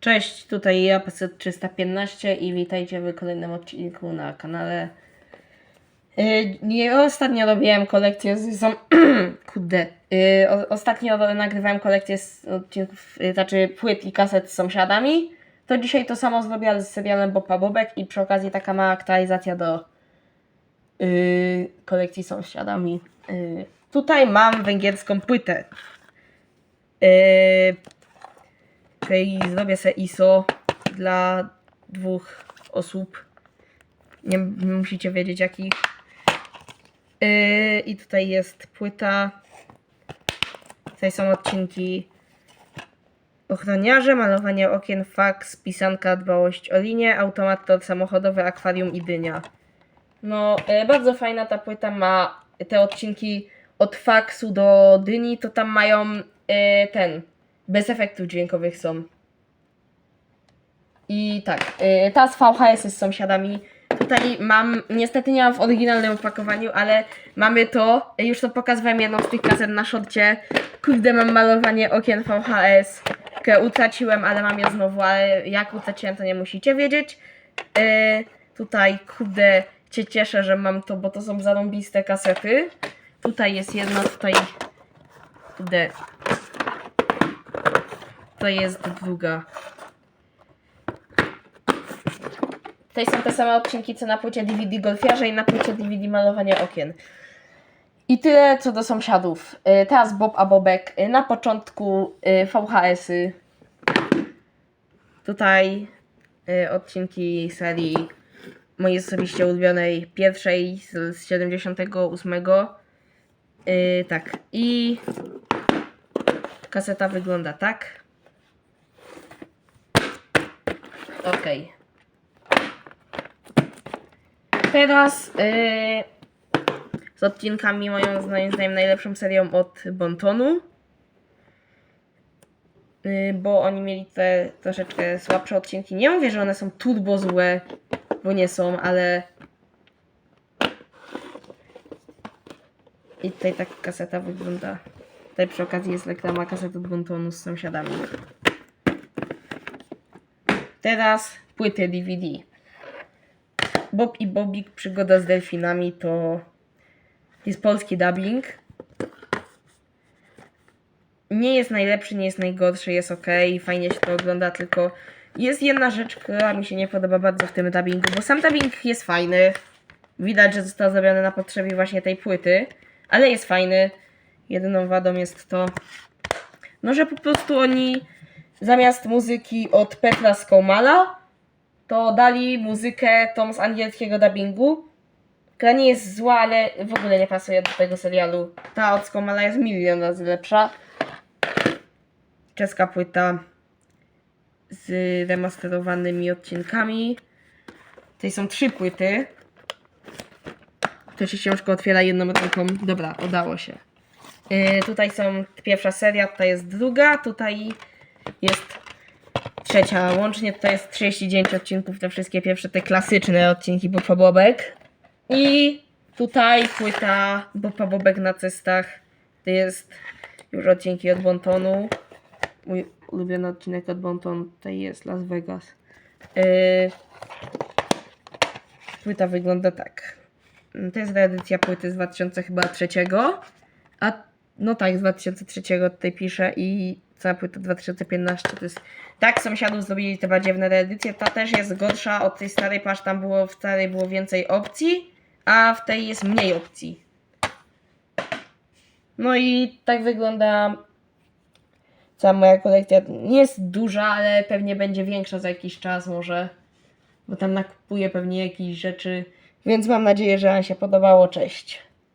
Cześć, tutaj ja, PC315 i witajcie w kolejnym odcinku na kanale. Yy, ostatnio robiłem kolekcję z... Kurde. Yy, o, ostatnio nagrywałem kolekcję z odcinków, yy, znaczy płyt i kaset z sąsiadami. To dzisiaj to samo zrobię, ale z serialem Boba Bobek i przy okazji taka mała aktualizacja do yy, kolekcji z sąsiadami. Yy, tutaj mam węgierską płytę. Yy, Czyli zrobię se ISO dla dwóch osób. Nie nie musicie wiedzieć jakich. Yy, I tutaj jest płyta. Tutaj są odcinki ochroniarze, malowanie okien, faks, pisanka, dbałość o linię, automator samochodowy, akwarium i dynia. No, yy, bardzo fajna ta płyta ma te odcinki od faksu do dyni, to tam mają yy, ten, bez efektów dźwiękowych są. I tak, yy, ta z VHS z sąsiadami. Tutaj mam, niestety nie mam w oryginalnym opakowaniu, ale mamy to. Już to pokazywałem jedną z tych kaset na szorcie. Kurde, mam malowanie okien VHS. które utraciłem, ale mam je znowu, ale jak utraciłem, to nie musicie wiedzieć. Yy, tutaj, kurde, cię cieszę, że mam to, bo to są zarąbiste kasety. Tutaj jest jedna, tutaj, kurde, to jest druga. Tutaj są te same odcinki co na płycie DVD Golfiarza i na płycie DVD Malowanie Okien. I tyle co do sąsiadów. Y, Teraz Bob a Bobek. Y, Na początku y, VHS-y. Tutaj odcinki serii mojej osobiście ulubionej pierwszej z, z 78. Y, Tak. I kaseta wygląda tak. Okej. Teraz yy, z odcinkami moją moim zdaniem najlepszą serią od Bontonu. Yy, bo oni mieli te troszeczkę słabsze odcinki. Nie mówię, że one są turbo złe, bo nie są, ale i tutaj taka kaseta wygląda. Tutaj przy okazji jest reklama kaset od Bontonu z sąsiadami. Teraz płyty DVD. Bob i Bobik przygoda z delfinami to jest polski dubbing. Nie jest najlepszy, nie jest najgorszy, jest ok, fajnie się to ogląda, tylko jest jedna rzecz, która mi się nie podoba bardzo w tym dubbingu, bo sam dubbing jest fajny. Widać, że został zrobiony na potrzeby właśnie tej płyty, ale jest fajny. Jedyną wadą jest to, no że po prostu oni zamiast muzyki od Petra Skomala, to dali muzykę tą z angielskiego dubbingu, która nie jest zła, ale w ogóle nie pasuje do tego serialu. Ta od Skomala jest milion razy lepsza. Czeska płyta z remasterowanymi odcinkami. Tutaj są trzy płyty. To się ciężko otwiera jedną ręką. Dobra, udało się. Yy, tutaj są pierwsza seria, tutaj jest druga, tutaj jest trzecia. Łącznie tutaj jest 39 odcinków, te wszystkie pierwsze, te klasyczne odcinki Boba Bobek. I tutaj płyta Boba Bobek na cestach. To jest już odcinki od Bontonu. Mój ulubiony odcinek od Bontonu tutaj jest Las Vegas. Yy, płyta wygląda tak. To jest reedycja płyty z 2003. A no tak, z 2003 tutaj piszę i cała płyta 2015 to jest... Tak, sąsiadów zrobili te badziewne reedycje. Ta też jest gorsza od tej starej, patrz, tam było w starej było więcej opcji, a w tej jest mniej opcji. No i tak wygląda cała moja kolekcja. Nie jest duża, ale pewnie będzie większa za jakiś czas może, bo tam nakupuję pewnie jakieś rzeczy. Więc mam nadzieję, że Wam się podobało. Cześć.